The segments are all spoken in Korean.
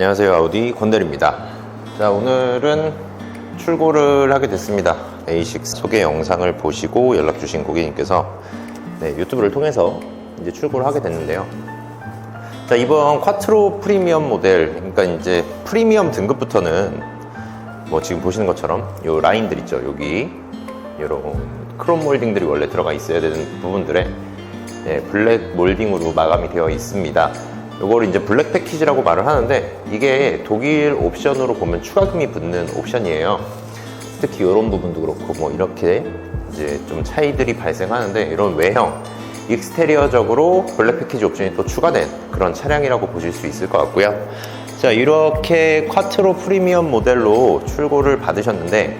안녕하세요. 아우디 권대리입니다. 자 오늘은 출고를 하게 됐습니다. A6 소개 영상을 보시고 연락 주신 고객님께서 네, 유튜브를 통해서 이제 출고를 하게 됐는데요. 자 이번 쿼트로 프리미엄 모델 그러니까 이제 프리미엄 등급부터는 뭐 지금 보시는 것처럼 요 라인들 있죠? 여기 이런 크롬 몰딩들이 원래 들어가 있어야 되는 부분들에 네, 블랙 몰딩으로 마감이 되어 있습니다. 이걸 이제 블랙 패키지라고 말을 하는데 이게 독일 옵션으로 보면 추가금이 붙는 옵션이에요. 특히 이런 부분도 그렇고 뭐 이렇게 이제 좀 차이들이 발생하는데 이런 외형 익스테리어적으로 블랙 패키지 옵션이 또 추가된 그런 차량이라고 보실 수 있을 것 같고요. 자 이렇게 쿼트로 프리미엄 모델로 출고를 받으셨는데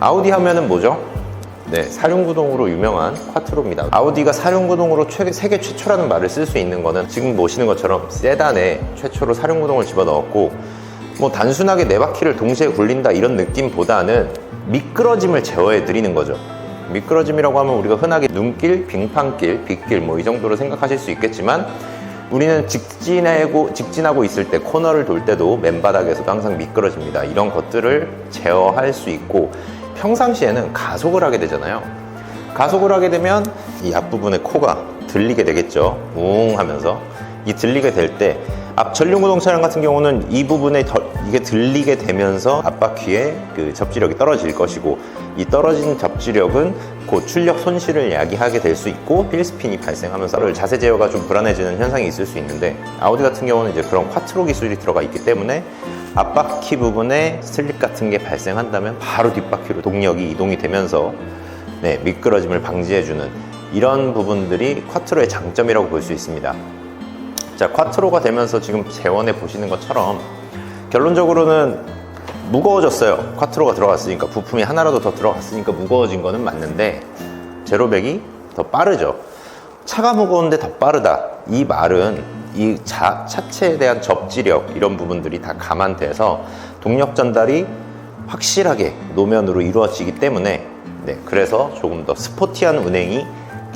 아우디 하면은 뭐죠? 네, 사륜구동으로 유명한 쿼트로입니다. 아우디가 사륜구동으로 최- 세계 최초라는 말을 쓸 수 있는 거는 지금 보시는 것처럼 세단에 최초로 사륜구동을 집어넣었고 뭐 단순하게 네 바퀴를 동시에 굴린다 이런 느낌보다는 미끄러짐을 제어해 드리는 거죠. 미끄러짐이라고 하면 우리가 흔하게 눈길, 빙판길, 빗길 뭐 이 정도로 생각하실 수 있겠지만 우리는 직진하고, 직진하고 있을 때 코너를 돌 때도 맨바닥에서도 항상 미끄러집니다. 이런 것들을 제어할 수 있고 평상시에는 가속을 하게 되잖아요. 가속을 하게 되면 이 앞부분의 코가 들리게 되겠죠. 웅 하면서. 이 들리게 될 때 앞 전륜구동 차량 같은 경우는 이 부분에 더- 이게 들리게 되면서 앞바퀴의 그 접지력이 떨어질 것이고 이 떨어진 접지력은 곧 출력 손실을 야기하게 될 수 있고 휠스핀이 발생하면서 자세 제어가 좀 불안해지는 현상이 있을 수 있는데 아우디 같은 경우는 이제 그런 쿼트로 기술이 들어가 있기 때문에 앞바퀴 부분에 슬립 같은 게 발생한다면 바로 뒷바퀴로 동력이 이동이 되면서 네, 미끄러짐을 방지해주는 이런 부분들이 쿼트로의 장점이라고 볼 수 있습니다. 자, 쿼트로가 되면서 지금 재원해 보시는 것처럼 결론적으로는 무거워졌어요. 쿼트로가 들어갔으니까 부품이 하나라도 더 들어갔으니까 무거워진 거는 맞는데 제로백이 더 빠르죠. 차가 무거운데 더 빠르다. 이 말은 이 자, 차체에 대한 접지력 이런 부분들이 다 감안돼서 동력 전달이 확실하게 노면으로 이루어지기 때문에 네, 그래서 조금 더 스포티한 운행이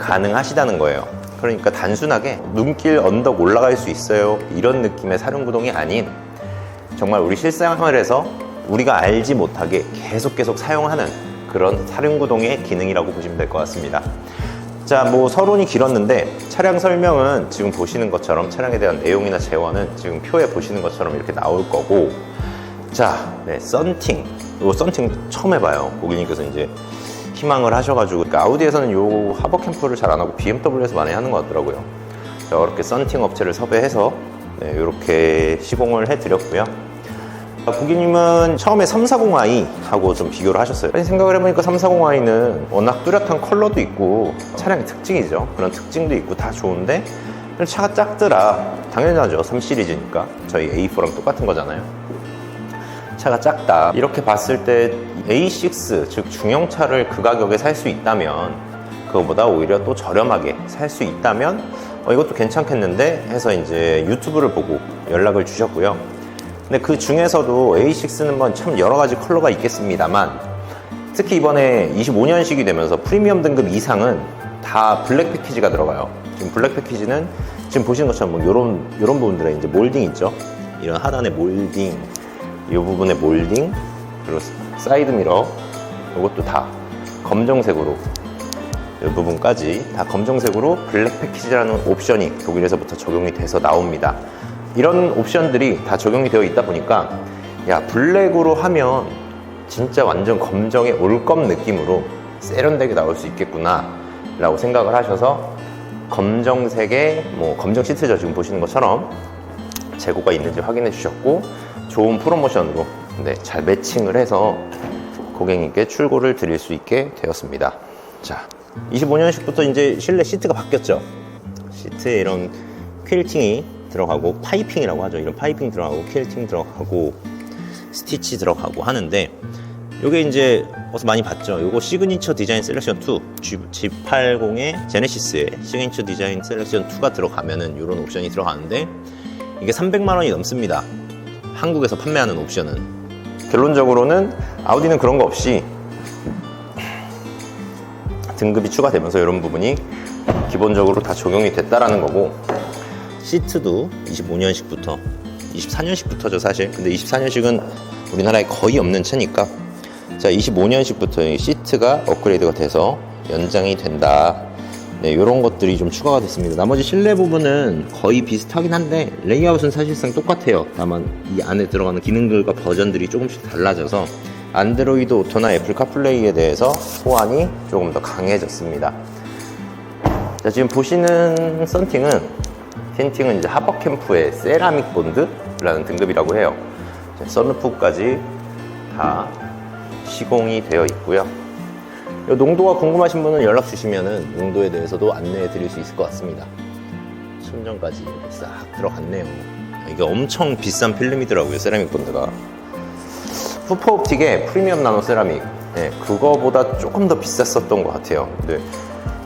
가능하시다는 거예요. 그러니까 단순하게 눈길 언덕 올라갈 수 있어요. 이런 느낌의 사륜구동이 아닌 정말 우리 실생활에서 우리가 알지 못하게 계속 계속 사용하는 그런 사륜구동의 기능이라고 보시면 될 것 같습니다. 자, 뭐 서론이 길었는데 차량 설명은 지금 보시는 것처럼 차량에 대한 내용이나 재원은 지금 표에 보시는 것처럼 이렇게 나올 거고 자, 네, 썬팅. 이거 썬팅 처음 해봐요. 고객님께서 이제 희망을 하셔가지고 그러니까 아우디에서는 요 하버 캠프를 잘 안 하고 BMW에서 많이 하는 것 같더라고요. 자, 이렇게 썬팅 업체를 섭외해서 네, 이렇게 시공을 해드렸고요. 아, 고객님은 처음에 340i 하고 좀 비교를 하셨어요. 아니, 생각을 해보니까 340i는 워낙 뚜렷한 컬러도 있고 차량의 특징이죠. 그런 특징도 있고 다 좋은데 차가 작더라. 당연하죠. 3 시리즈니까. 저희 A4랑 똑같은 거잖아요. 차가 작다. 이렇게 봤을 때 A6, 즉 중형차를 그 가격에 살 수 있다면 그거보다 오히려 또 저렴하게 살 수 있다면 어, 이것도 괜찮겠는데 해서 이제 유튜브를 보고 연락을 주셨고요. 근데 그 중에서도 A6는 뭐참 여러 가지 컬러가 있겠습니다만 특히 이번에 25년식이 되면서 프리미엄 등급 이상은 다 블랙 패키지가 들어가요. 지금 블랙 패키지는 지금 보시는 것처럼 뭐 이런 이런 부분들에 이제 몰딩 있죠. 이런 하단에 몰딩, 이 부분에 몰딩, 그리고 사이드 미러 이것도 다 검정색으로 이 부분까지 다 검정색으로 블랙 패키지라는 옵션이 독일에서부터 적용이 돼서 나옵니다. 이런 옵션들이 다 적용이 되어 있다 보니까 야 블랙으로 하면 진짜 완전 검정의 올검 느낌으로 세련되게 나올 수 있겠구나 라고 생각을 하셔서 검정색의 뭐 검정 시트죠 지금 보시는 것처럼 재고가 있는지 확인해 주셨고 좋은 프로모션으로 네, 잘 매칭을 해서 고객님께 출고를 드릴 수 있게 되었습니다. 자, 25년식부터 이제 실내 시트가 바뀌었죠. 시트에 이런 퀼팅이 들어가고 파이핑이라고 하죠. 이런 파이핑 들어가고 퀼팅 들어가고 스티치 들어가고 하는데 요게 이제 어서 많이 봤죠. 요거 시그니처 디자인 셀렉션 2 G, G80의 제네시스에 시그니처 디자인 셀렉션 2가 들어가면은 이런 옵션이 들어가는데 이게 300만 원이 넘습니다. 한국에서 판매하는 옵션은 결론적으로는 아우디는 그런 거 없이 등급이 추가되면서 이런 부분이 기본적으로 다 적용이 됐다라는 거고 시트도 25년식부터 24년식부터죠 사실 근데 24년식은 우리나라에 거의 없는 차니까 자 25년식부터 시트가 업그레이드가 돼서 연장이 된다 네, 이런 것들이 좀 추가가 됐습니다. 나머지 실내 부분은 거의 비슷하긴 한데 레이아웃은 사실상 똑같아요. 다만 이 안에 들어가는 기능들과 버전들이 조금씩 달라져서 안드로이드 오토나 애플 카플레이에 대해서 호환이 조금 더 강해졌습니다. 자, 지금 보시는 썬팅은 틴팅은 이제 하버캠프의 세라믹 본드라는 등급이라고 해요. 자, 썬루프까지 다 시공이 되어 있고요. 이 농도가 궁금하신 분은 연락 주시면은 농도에 대해서도 안내해 드릴 수 있을 것 같습니다. 이렇게 싹 들어갔네요. 이게 엄청 비싼 필름이더라고요, 세라믹 본드가. 푸퍼 옵틱의 프리미엄 나노 세라믹. 네, 그거보다 조금 더 비쌌었던 것 같아요. 근데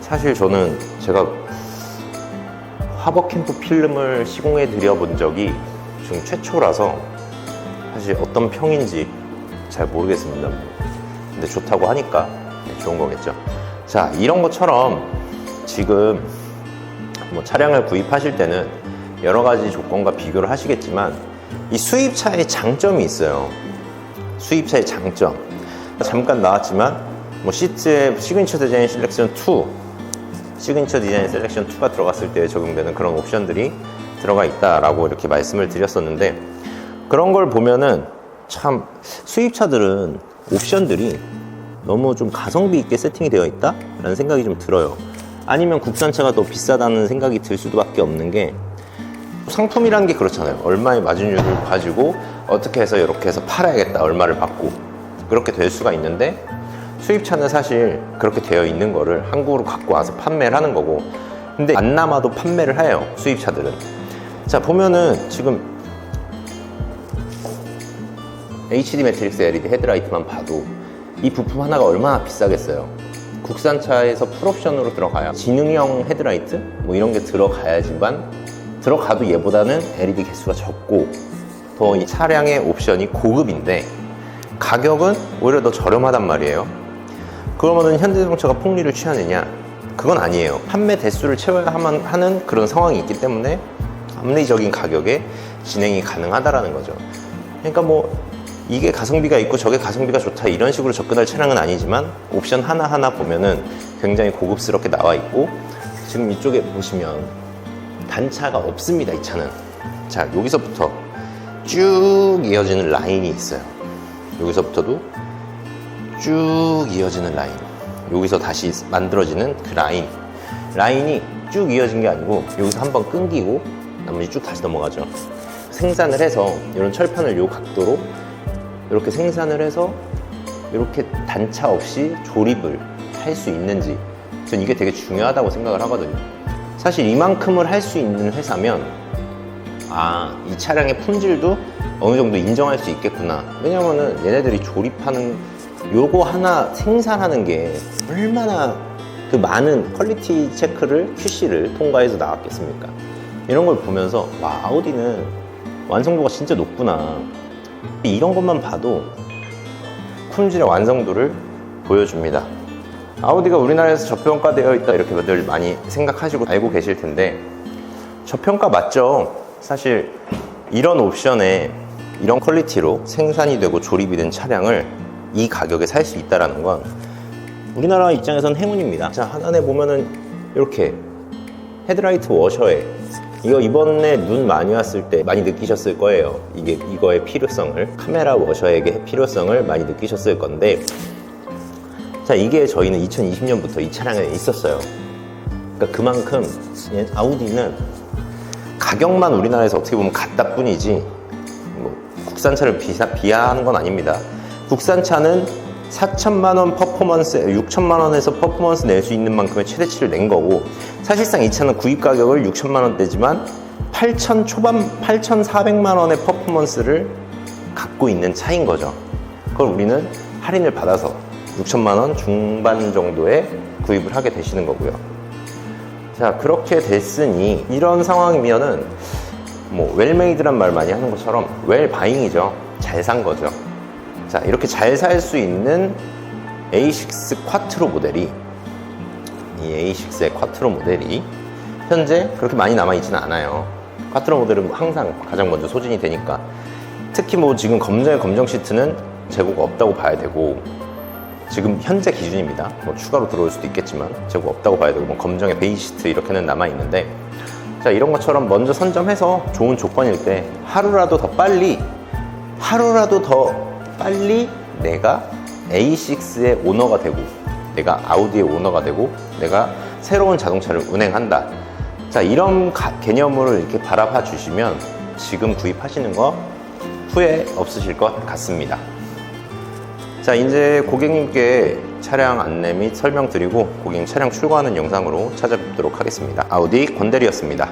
사실 저는 제가 하버캠프 필름을 시공해 드려 본 적이 지금 최초라서 사실 어떤 평인지 잘 모르겠습니다. 근데 좋다고 하니까 네, 좋은 거겠죠. 자, 이런 것처럼 지금 뭐 차량을 구입하실 때는 여러 가지 조건과 비교를 하시겠지만 이 수입차의 장점이 있어요. 수입차의 장점. 잠깐 나왔지만 뭐 시트에 시그니처 디자인 셀렉션 2, 시그니처 디자인 셀렉션 2가 들어갔을 때 적용되는 그런 옵션들이 들어가 있다라고 이렇게 말씀을 드렸었는데 그런 걸 보면은 참 수입차들은 옵션들이 너무 좀 가성비 있게 세팅이 되어 있다라는 생각이 좀 들어요. 아니면 국산차가 더 비싸다는 생각이 들 수밖에 없는 게 상품이라는 게 그렇잖아요. 얼마의 마진율을 가지고 어떻게 해서 이렇게 해서 팔아야겠다. 얼마를 받고 그렇게 될 수가 있는데 수입차는 사실 그렇게 되어 있는 거를 한국으로 갖고 와서 판매를 하는 거고 근데 안 남아도 판매를 해요. 수입차들은. 자 보면은 지금 HD 매트릭스 LED 헤드라이트만 봐도 이 부품 하나가 얼마나 비싸겠어요. 국산차에서 풀옵션으로 들어가야 지능형 헤드라이트 뭐 이런 게 들어가야지만 들어가도 얘보다는 LED 개수가 적고 더 이 차량의 옵션이 고급인데 가격은 오히려 더 저렴하단 말이에요. 그러면은 현대자동차가 폭리를 취하느냐? 그건 아니에요. 판매 대수를 채워야 하는 그런 상황이 있기 때문에 합리적인 가격에 진행이 가능하다라는 거죠. 그러니까 뭐 이게 가성비가 있고 저게 가성비가 좋다 이런 식으로 접근할 차량은 아니지만 옵션 하나하나 보면은 굉장히 고급스럽게 나와 있고 지금 이쪽에 보시면 단차가 없습니다 이 차는 자 여기서부터 쭉 이어지는 라인이 있어요 여기서부터도 쭉 이어지는 라인. 여기서 다시 만들어지는 그 라인. 라인이 쭉 이어진 게 아니고 여기서 한번 끊기고 나머지 쭉 다시 넘어가죠. 생산을 해서 이런 철판을 요 각도로 이렇게 생산을 해서 이렇게 단차 없이 조립을 할 수 있는지. 전 이게 되게 중요하다고 생각을 하거든요. 사실 이만큼을 할 수 있는 회사면 아 이 차량의 품질도 어느 정도 인정할 수 있겠구나. 왜냐면은 얘네들이 조립하는 요거 하나 생산하는 게 얼마나 그 많은 퀄리티 체크를 QC를 통과해서 나왔겠습니까 이런 걸 보면서 와 아우디는 완성도가 진짜 높구나 이런 것만 봐도 품질의 완성도를 보여줍니다. 아우디가 우리나라에서 저평가되어 있다 이렇게 들 많이 생각하시고 알고 계실 텐데 저평가 맞죠? 사실 이런 옵션에 이런 퀄리티로 생산이 되고 조립이 된 차량을 이 가격에 살 수 있다는 건 우리나라 입장에선 행운입니다. 자, 하단에 보면은 이렇게 헤드라이트 워셔에 이거 이번에 눈 많이 왔을 때 많이 느끼셨을 거예요. 이게 이거의 필요성을 카메라 워셔의 필요성을 많이 느끼셨을 건데 자 이게 저희는 2020년부터 이 차량에 있었어요. 그러니까 그만큼 얘- 아우디는 가격만 우리나라에서 어떻게 보면 같다 뿐이지 뭐 국산차를 비사, 비하하는 건 아닙니다. 국산차는 4천만 원 퍼포먼스, 6천만 원에서 퍼포먼스 낼 수 있는 만큼의 최대치를 낸 거고 사실상 이 차는 구입 가격을 6천만 원대지만 8천 초반 8,400만 원의 퍼포먼스를 갖고 있는 차인 거죠. 그걸 우리는 할인을 받아서 6천만 원 중반 정도에 구입을 하게 되시는 거고요. 자 그렇게 됐으니 이런 상황이면은 뭐 웰메이드란 말 많이 하는 것처럼 웰 바잉이죠. 잘 산 거죠. 자 이렇게 잘 살 수 있는 A6 쿼트로 모델이 이 A6의 쿼트로 모델이 현재 그렇게 많이 남아 있지는 않아요. 콰트로 모델은 항상 가장 먼저 소진이 되니까 특히 뭐 지금 검정의 검정 시트는 재고가 없다고 봐야 되고 지금 현재 기준입니다. 뭐 추가로 들어올 수도 있겠지만 재고 없다고 봐야 되고 뭐 검정의 베이 시트 이렇게는 남아 있는데 자 이런 것처럼 먼저 선점해서 좋은 조건일 때 하루라도 더 빨리 하루라도 더 빨리 내가 A6의 오너가 되고 내가 아우디의 오너가 되고 내가 새로운 자동차를 운행한다. 자 이런 가- 개념으로 이렇게 바라봐 주시면 지금 구입하시는 거 후회 없으실 것 같습니다. 자 이제 고객님께 차량 안내 및 설명 드리고 고객님 차량 출고하는 영상으로 찾아뵙도록 하겠습니다. 아우디 권대리였습니다.